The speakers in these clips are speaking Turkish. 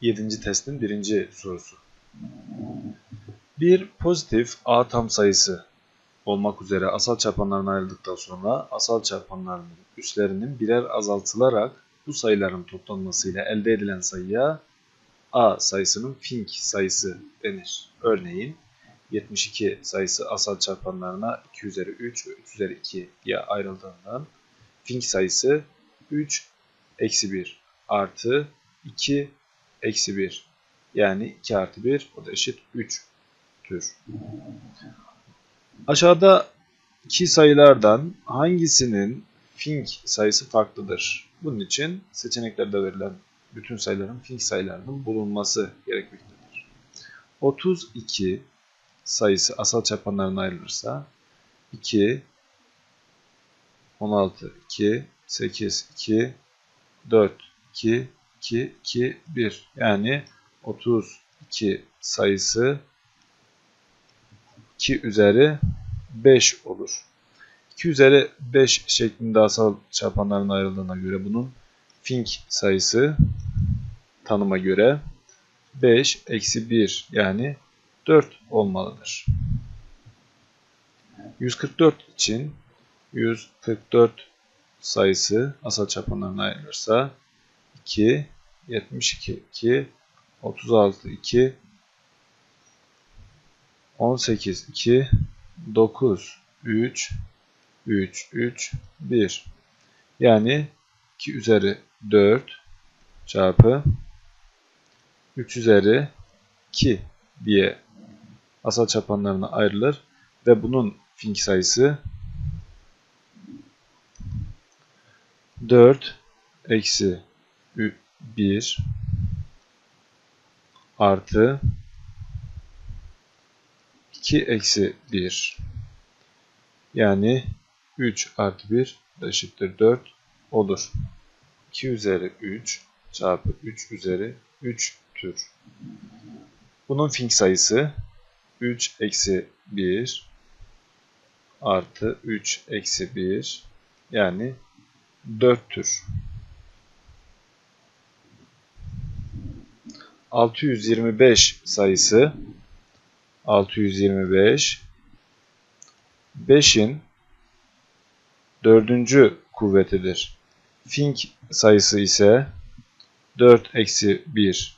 7. testin birinci sorusu. Bir pozitif A tam sayısı olmak üzere asal çarpanlarına ayrıldıktan sonra asal çarpanlarının üslerinin birer azaltılarak bu sayıların toplanmasıyla elde edilen sayıya A sayısının fink sayısı denir. Örneğin 72 sayısı asal çarpanlarına 2 üzeri 3 ve 3 üzeri 2 diye ayrıldığından fink sayısı 3 eksi 1 artı 2 eksi 1 yani 2 artı 1 o da eşit 3'tür. Aşağıda iki sayılardan hangisinin fink sayısı farklıdır? Bunun için seçeneklerde verilen bütün sayıların fink sayılarının bulunması gerekmektedir. 32 sayısı asal çarpanlarına ayrılırsa 2, 16, 2, 8, 2, 4, 2, 2, 2, 1. Yani 32 sayısı 2 üzeri 5 olur. 2 üzeri 5 şeklinde asal çarpanlarına ayrıldığına göre bunun fink sayısı tanıma göre 5 eksi 1 yani 4 olmalıdır. 144 için 144 sayısı asal çarpanlarına ayrılırsa 2, 72, 2, 36, 2, 18, 2, 9, 3, 3, 3, 1. Yani 2 üzeri 4 çarpı 3 üzeri 2 diye asal çarpanlarına ayrılır ve bunun fink sayısı 4 eksi 1 artı 2 eksi 1 yani 3 artı 1 eşittir 4 olur. 2 üzeri 3 çarpı 3 üzeri 3'tür. Bunun fink sayısı 3 eksi 1 artı 3 eksi 1 yani 4'tür. 625 sayısı 625 5'in dördüncü kuvvetidir. Fink sayısı ise 4 eksi 1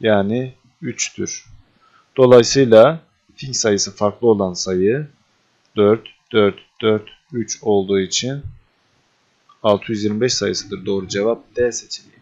yani 3'tür. Dolayısıyla fink sayısı farklı olan sayı 4, 4, 4, 3 olduğu için 625 sayısıdır. Doğru cevap D seçeneği.